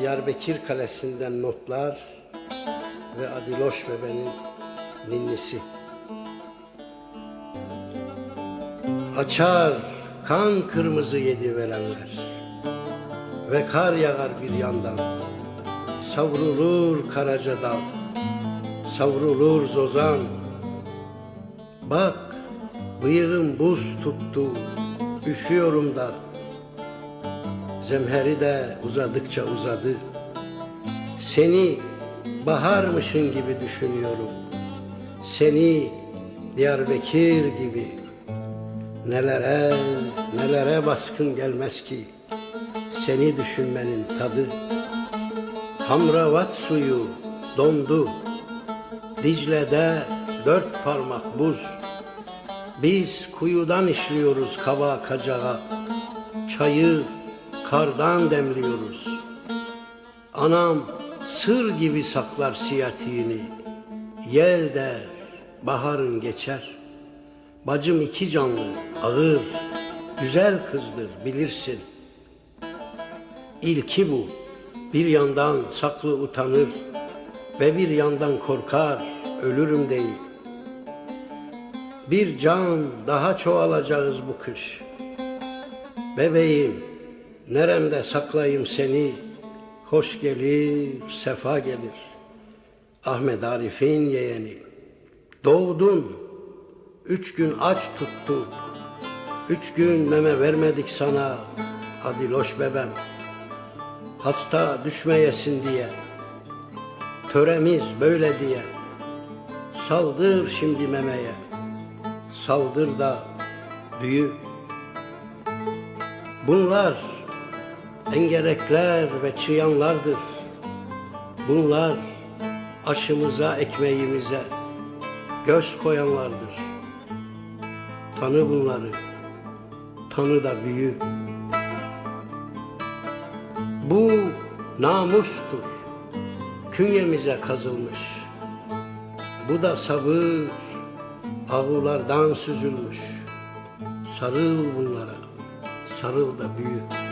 Diyarbakır Kalesi'nden notlar ve Adiloş Bebe'nin ninnisi. Açar kan kırmızı yedi verenler ve kar yağar bir yandan. Savrulur karaca dal, savrulur zozan. Bak bıyığım buz tuttu, üşüyorum da. Zemheri de uzadıkça uzadı. Seni baharmışın gibi düşünüyorum. Seni Diyarbakır gibi nelere nelere baskın gelmez ki seni düşünmenin tadı. Hamravat suyu dondu. Dicle'de dört parmak buz. Biz kuyudan işliyoruz kaba kacağa. Çayı kardan demliyoruz. Anam sır gibi saklar siyatiğini. Yel der, baharın geçer. Bacım iki canlı, ağır, güzel kızdır bilirsin. İlki bu. Bir yandan saklı utanır ve bir yandan korkar, ölürüm değil. Bir can daha çoğalacağız bu kış. Bebeğim, neremde saklayayım seni, hoş gelir, sefa gelir. Ahmet Arif'in yeğeni. Doğdun, üç gün aç tuttuk, üç gün meme vermedik sana, Adiloş bebem. Hasta düşmeyesin diye, töremiz böyle diye. Saldır şimdi memeye, saldır da büyü. Bunlar engerekler ve çıyanlardır. Bunlar aşımıza, ekmeğimize göz koyanlardır. Tanı bunları, tanı da büyü. Bu namustur, künyemize kazılmış. Bu da sabır, avulardan süzülmüş. Sarıl bunlara, sarıl da büyü.